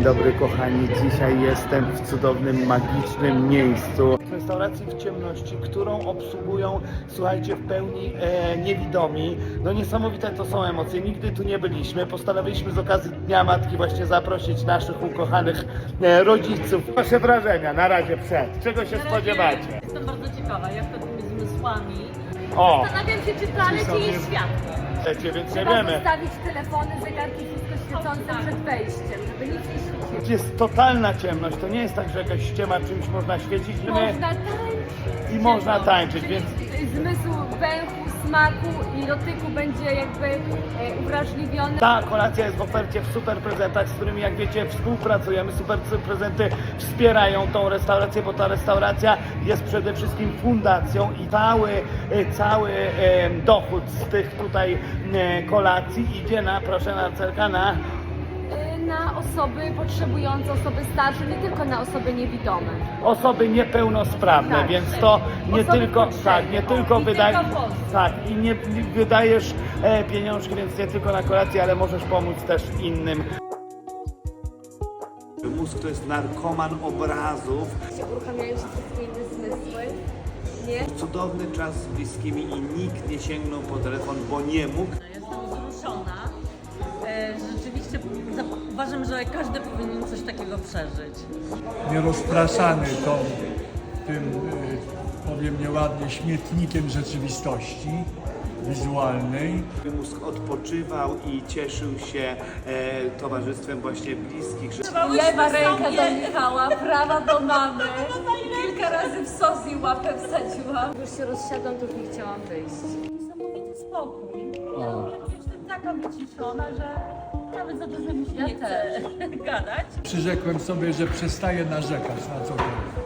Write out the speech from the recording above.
dobry kochani, dzisiaj jestem w cudownym, magicznym miejscu. W restauracji w ciemności, którą obsługują, słuchajcie, w pełni e, niewidomi. No niesamowite to są emocje, nigdy tu nie byliśmy. Postanowiliśmy z okazji Dnia Matki właśnie zaprosić naszych ukochanych e, rodziców. Wasze wrażenia na razie przed, czego się spodziewacie? Jestem bardzo ciekawa, jak to tymi zmysłami. O, Zastanawiam się, czy sobie- jest światło. Wiecie, więc nie Trzeba wiemy. zostawić telefony, zegarki, wszystko świecące przed wejściem, żeby nic nie świeciło. Jest totalna ciemność, to nie jest tak, że jakaś ściema czymś można świecić. My- Można tańczyć. I można tańczyć, więc Zmysł węchu, smaku i dotyku będzie jakby e, uwrażliwiony. ta kolacja jest w ofercie w super prezentach, z którymi jak wiecie współpracujemy. Super prezenty wspierają tą restaurację, bo ta restauracja jest przede wszystkim fundacją i cały, e, cały e, dochód z tych tutaj kolacji idzie na, proszę na na Na osoby potrzebujące, osoby starsze, nie tylko na osoby niewidome. osoby niepełnosprawne, Tak. więc to nie tylko tak, nie tylko wydajesz tak i nie, nie wydajesz e, pieniążki, więc nie tylko na kolację, ale możesz pomóc też innym. Mózg to jest narkoman obrazów. Uruchamiają się wszystkie inne zmysły. Nie? Cudowny czas z bliskimi i nikt nie sięgnął po telefon, bo nie mógł. Jestem wzruszona. E, za- uważam, że każdy powinien coś takiego przeżyć. nierozpraszany tą, tym, y, powiem nieładnie, śmietnikiem rzeczywistości wizualnej. Mózg odpoczywał i cieszył się e, towarzystwem właśnie bliskich. Że... Lewa ręka do Michała, prawa do mamy. Kilka razy w sos i łapę wsadziłam. Już się rozsiadłam, to już nie chciałam wyjść. Niesamowity spokój. Jestem taka wyciszona, że nawet za dużo mi się nie chce gadać. Przyrzekłem sobie, że przestaję narzekać na cokolwiek.